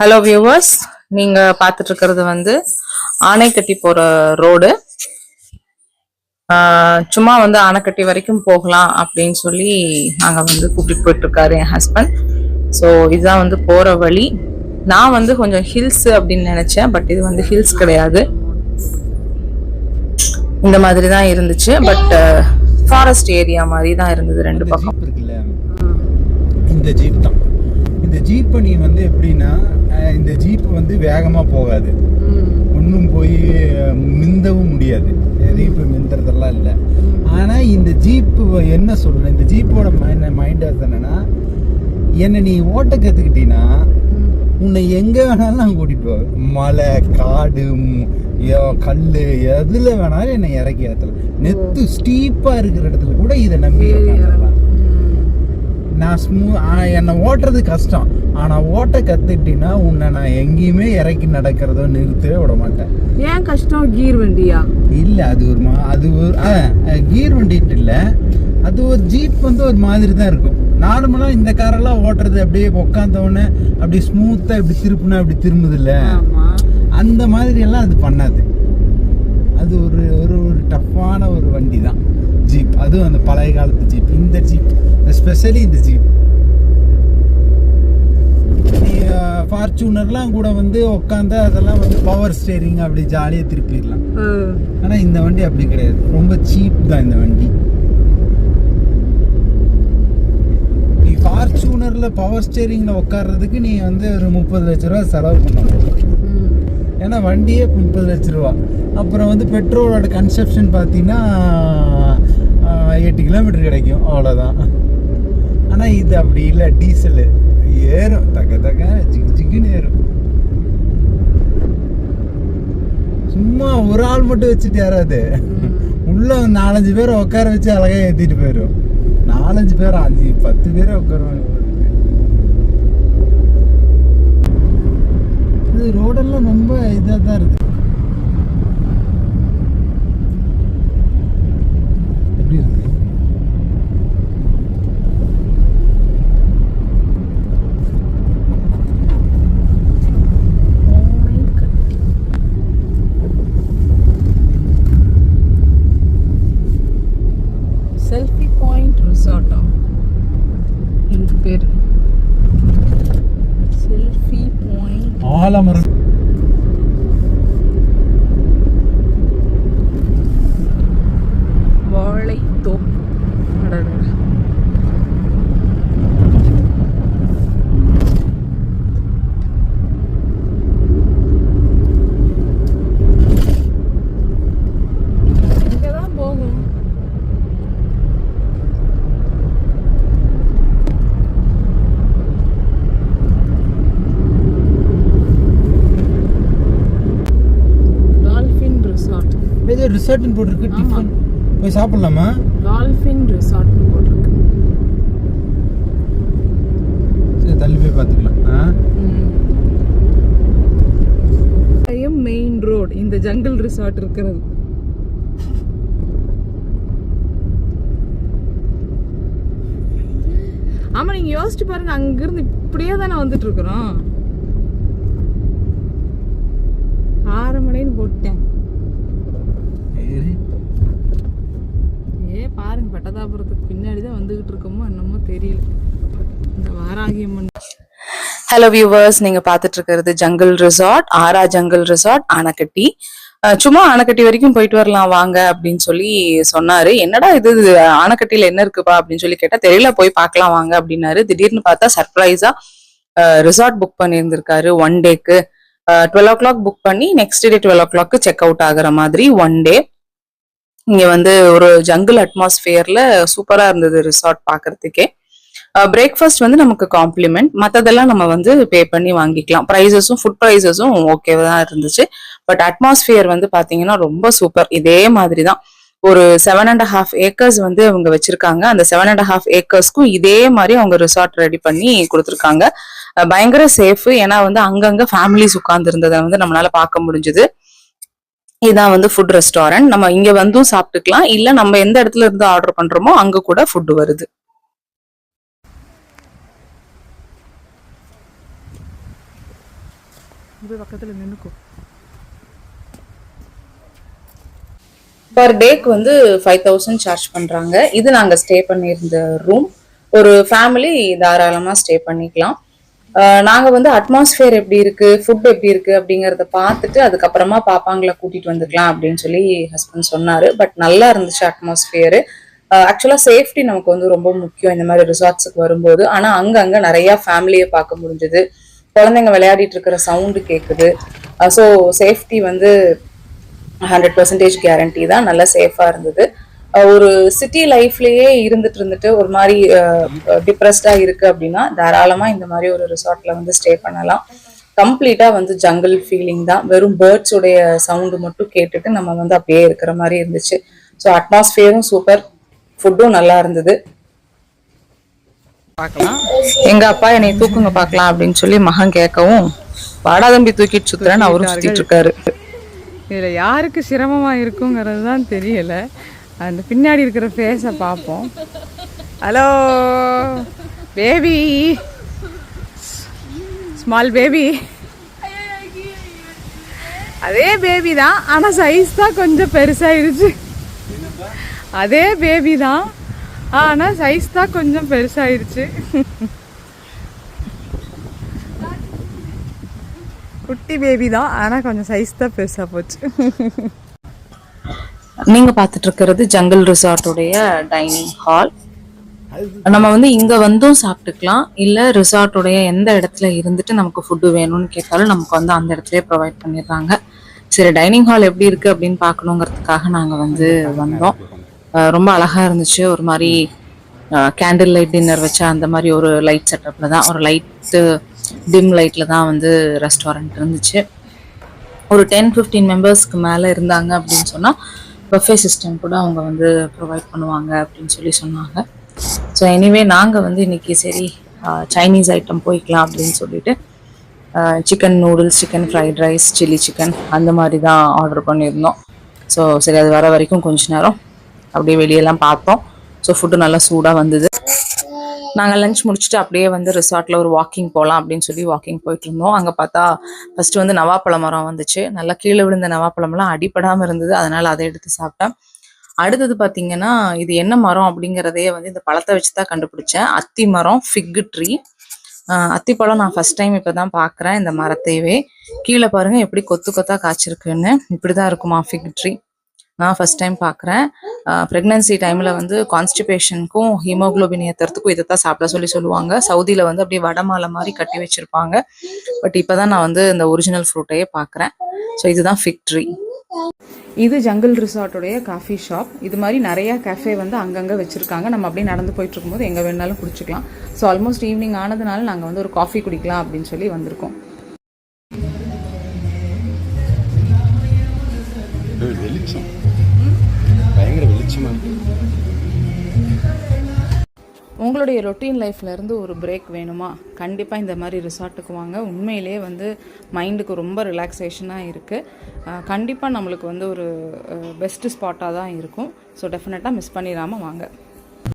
Hello viewers நீங்க பார்த்துட்டு இருக்கிறது வந்து ஆனைக்கட்டி போற ரோடு. சும்மா வந்து ஆனைக்கட்டி வரைக்கும் போகலாம் அப்படின்னு சொல்லி நாங்க வந்து கூப்பிட்டு போயிட்டு இருக்காரு என் ஹஸ்பண்ட் ஸோ இதுதான் வந்து போற வழி. நான் வந்து கொஞ்சம் ஹில்ஸ் அப்படின்னு நினைச்சேன் பட் இது வந்து ஹில்ஸ் கிடையாது. இந்த மாதிரி தான் இருந்துச்சு பட் ஃபாரஸ்ட் ஏரியா மாதிரி தான் இருந்தது ரெண்டு பக்கம். இந்த ஜீப் தான். இந்த ஜீப்பை நீ வந்து எப்படின்னா இந்த ஜீப் வந்து வேகமாக போகாது. ஒன்றும் போய் மிந்தவும் முடியாது. எதையும் போய் மிந்துறதெல்லாம் இல்லை. ஆனால் இந்த ஜீப்பு என்ன சொல்லணும் இந்த ஜீப்போட மைண்ட் என்னன்னா என்னை நீ ஓட்ட கற்றுக்கிட்டீங்கன்னா உன்னை எங்கே வேணாலும் நான் கூட்டிட்டு போவேன். மலை காடு கல்லு எதுல வேணாலும் என்னை இறக்கி ஏற்றலாம் நெத்து ஸ்டீப்பாக இருக்கிற இடத்துல கூட இதை நம்பி உட்காந்துடலாம். நான் ஸ்மூ என்னை ஓட்டுறது கஷ்டம். ஆனால் ஓட்ட கற்றுக்கிட்டீங்கன்னா உன்னை நான் எங்கேயுமே இறக்கி நடக்கிறதோ நிறுத்தவே விட மாட்டேன். ஏன் கஷ்டம் கீர் வண்டியா? இல்லை அது ஒரு மா அது ஒரு கீர் வண்டிட்டு இல்லை. அது ஒரு ஜீப் வந்து ஒரு மாதிரி தான் இருக்கும். நார்மலாக இந்த காரெல்லாம் ஓட்டுறது அப்படியே உட்காந்தவொடனே அப்படி ஸ்மூத்தாக இப்படி திருப்புனா இப்படி திரும்புதில்ல. ஆமா. அந்த மாதிரி எல்லாம் அது பண்ணாது. அது ஒரு ஒரு ஒரு டஃப்பான ஒரு வண்டி தான் ஜீப் அதுவும் அந்த பழைய காலத்து ஜீப் இந்த ஜீப் ஸ்பெஷலி இந்த ஜீப் ஃபார்ச்சூனர்லாம் கூட வந்து உட்காந்து அதெல்லாம் வந்து பவர் ஸ்டேரிங் அப்படி ஜாலியாக திருப்பிடலாம். ஆனால் இந்த வண்டி அப்படி கிடையாது. ரொம்ப சீப் தான் இந்த வண்டி. நீ ஃபார்ச்சூனரில் பவர் ஸ்டேரிங்கில் உட்கார்றதுக்கு நீ வந்து ஒரு முப்பது லட்ச ரூபா செலவு பண்ணணும். ஏன்னா வண்டியே முப்பது லட்ச ரூபா. அப்புறம் வந்து பெட்ரோலோட கன்சப்ஷன் பார்த்தீங்கன்னா அவ்வளோதான் ஆனால் இது அப்படி இல்லை டீசலு. ஏறும் தக்க தக்க ஜிகு ஜிகுன்னு ஏறும். சும்மா ஒரு ஆள் மட்டும் வச்சுட்டு யாராவது உள்ள நாலஞ்சு பேரை உட்கார வச்சு அழகா ஏத்திட்டு போயிடும் நாலஞ்சு பேர் அஞ்சு பத்து பேரை உட்காருவாங்க இது ரோடெல்லாம் ரொம்ப இதாக தான் இருக்கு. எப்படி இருக்கு செல்ஃபி பாயிண்ட் ரிசார்ட்டா இதுக்கு பேர். Selfie point. ஆலமரம். ரிசார்ட்னு போட்டிருக்கு. டிஃபன் போய் சாப்பிடலாமா? டால்ஃபின் ரிசார்ட்னு போட்டிருக்கு. சரி தள்ளி போய் பார்த்துக்கலாம். ஆ? மெயின் ரோட் இந்த ஜங்கிள் ரிசார்ட் இருக்கிறது. ஆமா நீங்க யோசிச்சு பாருங்க அங்கிருந்து இப்படியே தானே வந்துட்டு இருக்கிறோம். ஆறு மணின்னு போட்டேன் சரி. ஏ பாருங்க பட்டதாபுரத்துக்கு பின்னாடி தான் வந்துகிட்டு இருக்கோமோ என்னமோ தெரியல இந்த வாராகியம்மன் ஹலோ வியூவர்ஸ் நீங்க பாத்துட்டு இருக்கிறது jungle resort Aura jungle resort Anakatti சும்மா அணைக்கட்டி வரைக்கும் போயிட்டு வரலாம் வாங்க அப்படின்னு சொல்லி சொன்னாரு. என்னடா இது? இது என்ன இருக்குப்பா அப்படின்னு சொல்லி கேட்டா தெரியல போய் பார்க்கலாம் வாங்க அப்படின்னாரு. திடீர்னு பார்த்தா சர்ப்ரைஸா ரிசார்ட் புக் பண்ணியிருந்திருக்காரு ஒன் டேக்கு டுவெல் ஓ கிளாக் புக் பண்ணி next day twelve o'clock check out ஆகுற மாதிரி ஒன் டே இங்க வந்து ஒரு ஜங்கிள் அட்மாஸ்பியர்ல சூப்பரா இருந்தது ரிசார்ட் பாக்குறதுக்கே பிரேக்ஃபாஸ்ட் வந்து நமக்கு காம்ப்ளிமெண்ட் மற்றதெல்லாம் நம்ம வந்து பே பண்ணி வாங்கிக்கலாம். ப்ரைஸஸும் ஃபுட் ப்ரைஸஸும் ஓகேவா தான் இருந்துச்சு. பட் அட்மாஸ்பியர் வந்து பார்த்தீங்கன்னா ரொம்ப சூப்பர் இதே மாதிரி தான் ஒரு செவன் அண்ட் ஹாஃப் ஏக்கர்ஸ் வந்து அவங்க வச்சிருக்காங்க. அந்த செவன் அண்ட் ஹாஃப் ஏக்கர்ஸ்க்கும் இதே மாதிரி அவங்க ரிசார்ட் ரெடி பண்ணி கொடுத்துருக்காங்க. பயங்கர சேஃப் ஏன்னா வந்து அங்கங்க ஃபேமிலிஸ் உட்கார்ந்து இருந்ததை வந்து நம்மளால பார்க்க முடிஞ்சது. இதான் வந்து ஃபுட் ரெஸ்டாரண்ட் நம்ம இங்க வந்தும் சாப்பிட்டுக்கலாம். இல்ல நம்ம எந்த இடத்துல இருந்து ஆர்டர் பண்றோமோ அங்க கூட ஃபுட் வருது. இப்போ பக்கத்தில் நின்றுக்கும் பர் டேக்கு வந்து ஃபைவ் தௌசண்ட் சார்ஜ் பண்றாங்க. இது நாங்க ஸ்டே பண்ணியிருந்த ரூம் ஒரு ஃபேமிலி தாராளமா ஸ்டே பண்ணிக்கலாம். நாங்கள் நாங்க வந்து அட்மாஸ்பியர் எப்படி இருக்கு ஃபுட் எப்படி இருக்கு அப்படிங்கிறத பார்த்துட்டு அதுக்கப்புறமா பாப்பாங்களை கூட்டிட்டு வந்துக்கலாம் அப்படின்னு சொல்லி ஹஸ்பண்ட் சொன்னாரு. பட் நல்லா இருந்துச்சு அட்மாஸ்பியர் ஆக்சுவலா சேஃப்டி நமக்கு வந்து ரொம்ப முக்கியம். இந்த மாதிரி ரிசார்ட்ஸுக்கு வரும்போது. ஆனா அங்க அங்க நிறைய ஃபேமிலியை பார்க்க முடிஞ்சது. குழந்தைங்க விளையாடிட்டு இருக்கிற சவுண்டு கேட்குது ஸோ சேஃப்டி வந்து ஹண்ட்ரட் பர்சன்டேஜ் கேரண்டி தான். நல்லா சேஃபாக இருந்தது. ஒரு சிட்டி லைஃப்லேயே இருந்துட்டு இருந்துட்டு ஒரு மாதிரி டிப்ரெஸ்டாக இருக்குது அப்படின்னா தாராளமாக இந்த மாதிரி ஒரு ரிசார்ட்டில் வந்து ஸ்டே பண்ணலாம். கம்ப்ளீட்டாக வந்து ஜங்கிள் ஃபீலிங் தான். வெறும் பேர்ட்ஸுடைய சவுண்டு மட்டும் கேட்டுட்டு நம்ம வந்து அப்படியே இருக்கிற மாதிரி இருந்துச்சு. ஸோ அட்மாஸ்ஃபியரும் சூப்பர் ஃபுட்டும் நல்லா இருந்தது. பார்க்கலாம். எங்க அப்பா என்னை தூக்குங்க பார்க்கலாம் அப்படின்னு சொல்லி மகன் கேட்கவும் வாடா தம்பி தூக்கிட்டு சுத்துறேன்னு அவரும் சுத்திட்டு இருக்காரு. இதில் யாருக்கு சிரமமாக இருக்குங்கிறது தான் தெரியல. அந்த பின்னாடி இருக்கிற ஃபேஸை பார்ப்போம். ஹலோ பேபி ஸ்மால் பேபி அதே பேபி தான். ஆனால் சைஸ் தான் கொஞ்சம் பெருசாயிருச்சு. அதே பேபி தான். ஆனால் சைஸ் தான் கொஞ்சம் பெருசாயிருச்சு. குட்டி பேபி தான் ஆனால் கொஞ்சம் சைஸ் தான் பெருசாக போச்சு. நீங்கள் பார்த்துட்டு இருக்கிறது ஜங்கிள் ரிசார்ட்டுடைய டைனிங் ஹால் நம்ம வந்து இங்கே வந்தும் சாப்பிட்டுக்கலாம். இல்லை ரிசார்ட்டுடைய எந்த இடத்துல இருந்துட்டு நமக்கு ஃபுட்டு வேணும்னு கேட்டாலும் நமக்கு வந்து அந்த இடத்துலயே ப்ரொவைட் பண்ணிடுறாங்க. சரி டைனிங் ஹால் எப்படி இருக்கு அப்படின்னு பார்க்கணுங்கிறதுக்காக நாங்கள் வந்து வந்தோம். ரொம்ப அழகா இருந்துச்சு. ஒரு மாதிரி கேண்டில் லைட் டின்னர் வச்சா அந்த மாதிரி ஒரு லைட் செட்டப்ல தான் ஒரு லைட்டு டிம் லைட்ல தான் வந்து ரெஸ்டாரண்ட் இருந்துச்சு. ஒரு டென் ஃபிஃப்டீன் மெம்பர்ஸ்க்கு மேலே இருந்தாங்க அப்படின்னு சொன்னால் பஃபே சிஸ்டம் கூட அவங்க வந்து ப்ரொவைட் பண்ணுவாங்க அப்படின்னு சொல்லி சொன்னாங்க. ஸோ எனிவே நாங்கள் வந்து இன்னைக்கு சரி சைனீஸ் ஐட்டம் போய்க்கலாம் அப்படின்னு சொல்லிட்டு chicken noodles chicken fried rice chilli chicken அந்த மாதிரி தான் ஆர்டர் பண்ணியிருந்தோம். ஸோ சரி அது வர வரைக்கும் கொஞ்ச நேரம் அப்படியே வெளியெல்லாம் பார்த்தோம். ஸோ ஃபுட்டு நல்லா சூடாக வந்தது. நாங்கள் லஞ்ச் முடிச்சுட்டு அப்படியே வந்து ரிசார்ட்ல ஒரு வாக்கிங் போகலாம் அப்படின்னு சொல்லி வாக்கிங் போயிட்டு இருந்தோம். அங்கே பார்த்தா ஃபர்ஸ்ட் வந்து நவாப்பழ மரம் வந்துச்சு. நல்லா கீழே விழுந்த நவாப்பழம்லாம் அடிப்படாமல் இருந்தது. அதனால அதை எடுத்து சாப்பிட்டேன். அடுத்தது பார்த்தீங்கன்னா இது என்ன மரம் அப்படிங்கிறதையே வந்து இந்த பழத்தை வச்சு தான் கண்டுபிடிச்சேன். அத்தி மரம் ஃபிக்கு ட்ரீ அத்திப்பழம் நான் ஃபர்ஸ்ட் டைம் இப்போ தான் பார்க்குறேன் இந்த மரத்தையவே. கீழே பாருங்க எப்படி கொத்து கொத்தாக காய்ச்சிருக்குன்னு. இப்படி தான் இருக்குமா ஃபிக் ட்ரீ நான் ஃபர்ஸ்ட் டைம் பார்க்குறேன் ப்ரெக்னன்சி டைமில் வந்து கான்ஸ்டிபேஷனுக்கும் ஹீமோக்ளோபின் ஏற்றுறதுக்கும் இதை தான் சாப்பிட சொல்லி சொல்லுவாங்க. சவுதியில் வந்து அப்படியே வடமாலை மாதிரி கட்டி வச்சுருப்பாங்க. பட் இப்போ தான் நான் வந்து இந்த ஒரிஜினல் ஃப்ரூட்டையே பார்க்குறேன் ஸோ இதுதான் ஃபிக் ட்ரீ இது ஜங்கிள் ரிசார்ட்டுடைய காஃபி ஷாப் இது மாதிரி நிறையா கேஃபே வந்து அங்கங்கே வச்சுருக்காங்க. நம்ம அப்படியே நடந்து போயிட்டு இருக்கும்போது எங்கே வேணாலும் குடிச்சிக்கலாம். ஸோ ஆல்மோஸ்ட் ஈவினிங் ஆனதுனால நாங்கள் வந்து ஒரு காஃபி குடிக்கலாம் அப்படின்னு சொல்லி வந்திருக்கோம். உங்களுடைய ரொட்டீன் லைஃப்லேருந்து ஒரு பிரேக் வேணுமா? கண்டிப்பாக இந்த மாதிரி ரிசார்ட்டுக்கு வாங்க. உண்மையிலேயே வந்து மைண்டுக்கு ரொம்ப ரிலாக்ஸேஷனாக இருக்குது கண்டிப்பாக நம்மளுக்கு வந்து ஒரு பெஸ்ட்டு ஸ்பாட்டாக தான் இருக்கும். ஸோ டெஃபினட்டாக மிஸ் பண்ணிடாமல் வாங்க.